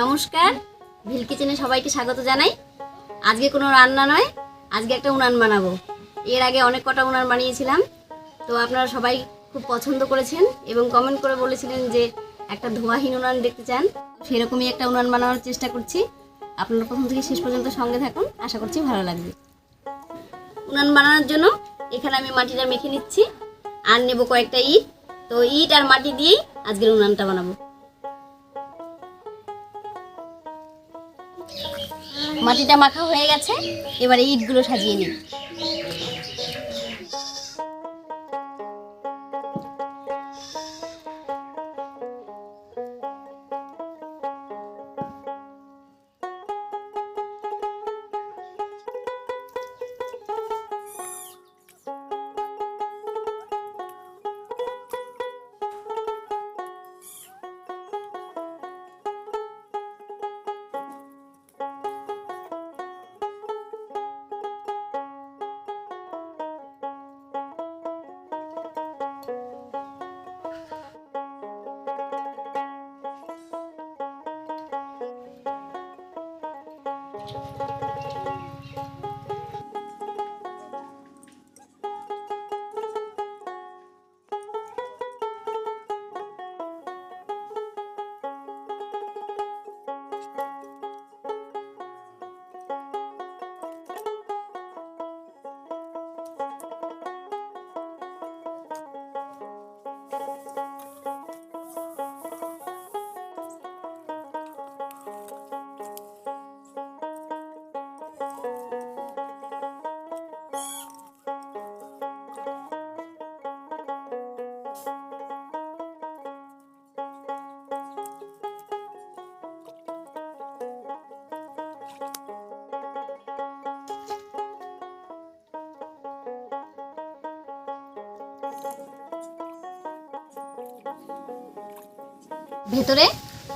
নমস্কার, ভিল কিচেনে সবাইকে স্বাগত জানাই। আজকে কোনো রান্না নয়, আজকে একটা উনান বানাবো। এর আগে অনেক কটা উনান বানিয়েছিলাম, তো আপনারা সবাই খুব পছন্দ করেছেন এবং কমেন্ট করে বলেছিলেন যে একটা ধোয়াহীন উনান দেখতে চান, সেরকমই একটা উনান বানানোর চেষ্টা করছি। আপনারা প্রথম থেকে শেষ পর্যন্ত সঙ্গে থাকুন, আশা করছি ভালো লাগবে। উনান বানানোর জন্য এখানে আমি মাটিটা মেখে নিচ্ছি, আর নেব কয়েকটা ইট। তো ইট আর মাটি দিয়েই আজকের উনানটা বানাবো। মাটিটা মাখা হয়ে গেছে এবারে ইটগুলো সাজিয়ে নিই। ভেতরে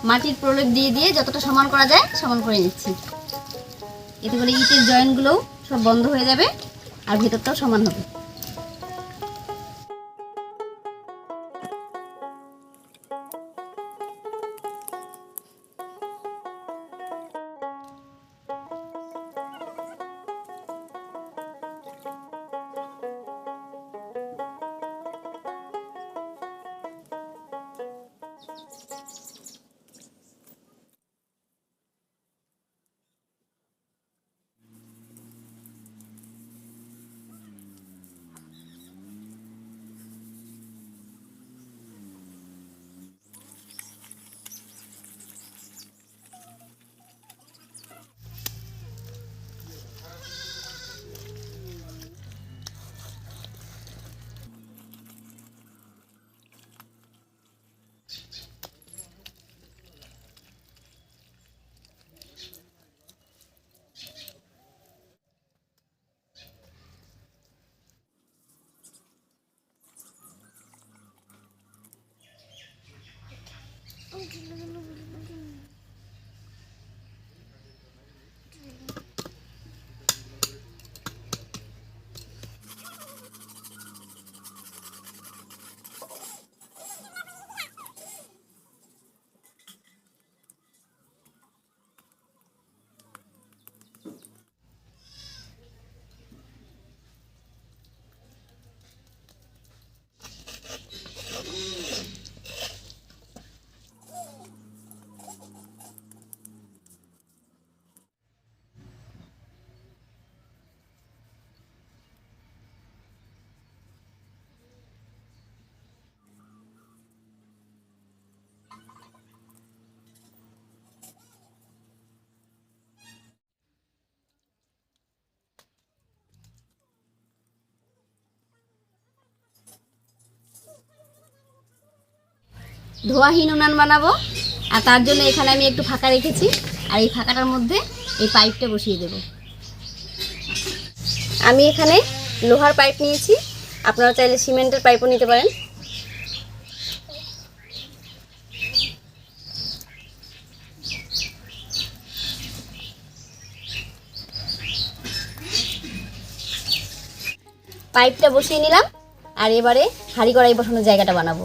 মাটির প্রলেপ দিয়ে দিয়ে যতটা সমান করা যায় সমান করে নিচ্ছি। এতে করে ইটের জয়েন্টগুলোও সব বন্ধ হয়ে যাবে আর ভেতরটাও সমান হবে। ধোয়াহীন উনান বানাবো। আর তার জন্য এখানে আমি একটু ফাঁকা রেখেছি। আর এই ফাঁকাটার মধ্যে এই পাইপটা বসিয়ে দেব। আমি এখানে লোহার পাইপ নিয়েছি। আপনারা চাইলে সিমেন্টের পাইপও নিতে পারেন। পাইপটা বসিয়ে নিলাম। আর এবারে হাঁড়ি কড়াই বসানোর জায়গাটা বানাবো।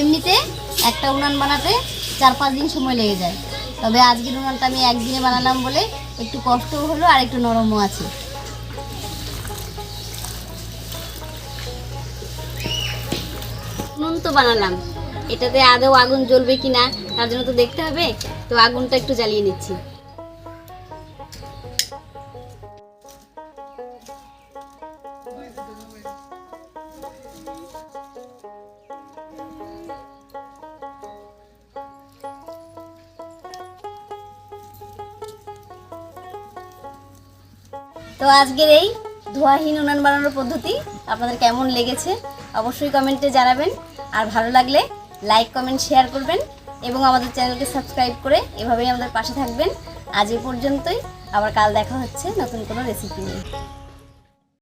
এমনিতে একটা উনান বানাতে চার পাঁচ দিন সময় লেগে যায়। তবে আজকের উনানটা আমি একদিনে বানালাম বলে একটু কষ্টও হলো আর একটু নরমও আছে। নুন তো বানালাম। এটাতে আদৌ আগুন জ্বলবে কি না তার জন্য তো দেখতে হবে। তো আগুনটা একটু জ্বালিয়ে নিচ্ছি। তো আজকের এই ধোয়াহীন উনান বানানোর পদ্ধতি আপনাদের কেমন লেগেছে অবশ্যই কমেন্টে জানাবেন। আর ভালো লাগলে লাইক, কমেন্ট, শেয়ার করবেন এবং আমাদের চ্যানেলকে সাবস্ক্রাইব করে এভাবেই আমাদের পাশে থাকবেন। আজ এ পর্যন্তই। আবার কাল দেখা হচ্ছে নতুন কোনো রেসিপি নিয়ে।